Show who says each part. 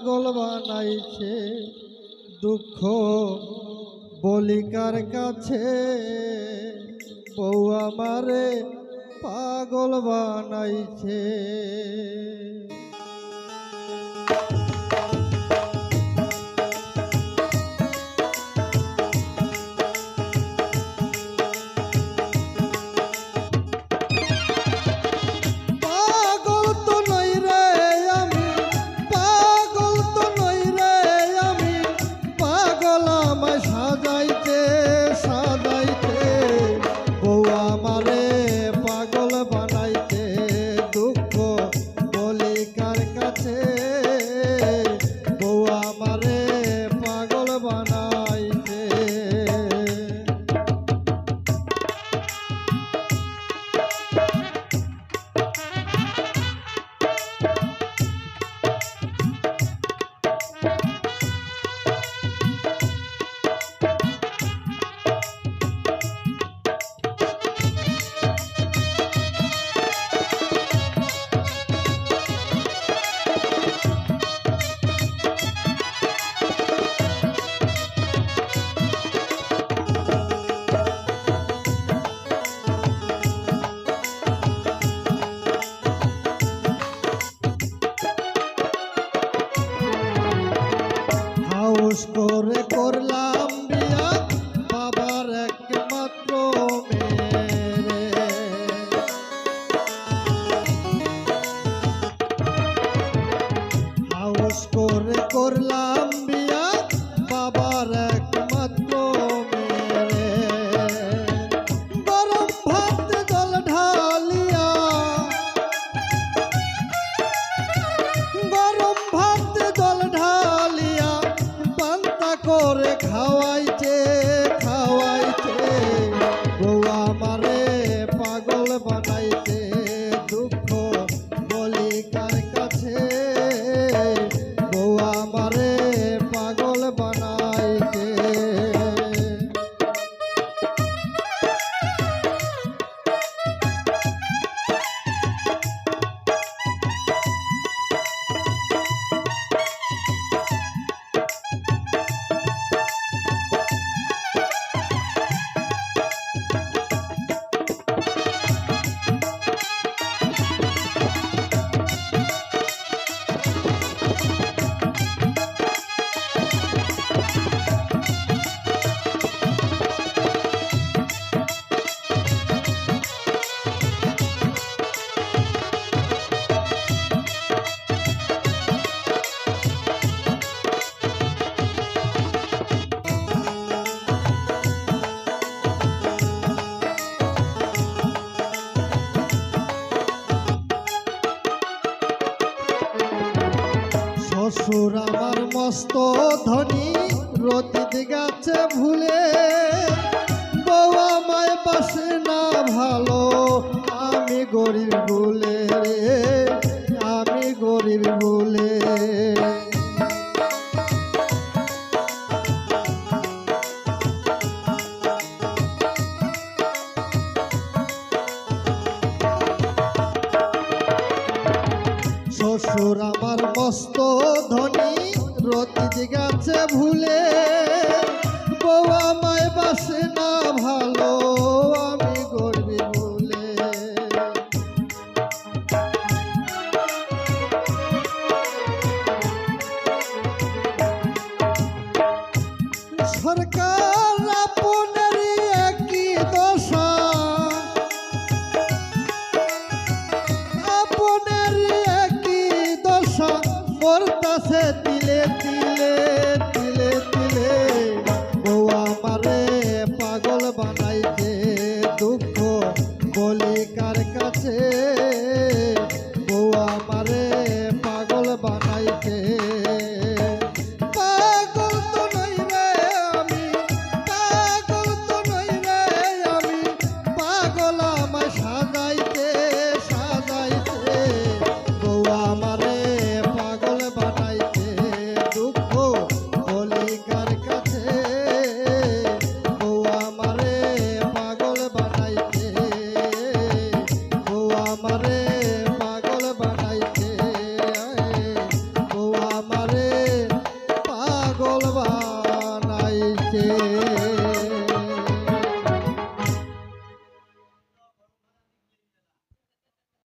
Speaker 1: পাগল বানাইছে দুঃখ বলিকার কাছে। বউ আমারে পাগল বানাইছে। por la বন্ধুর আমার মস্ত ধনী রতিত গেছে ভুলে। বউ আমায় পাশে না ভালো, আমি গরিব ভুলে আমি গরিব সুর আমার মস্ত ধনী রতি গেছে ভুলে। আমারে পাগল বানাইতে দুঃখ বলি কার কাছে? বউ আমারে পাগল বানাইতে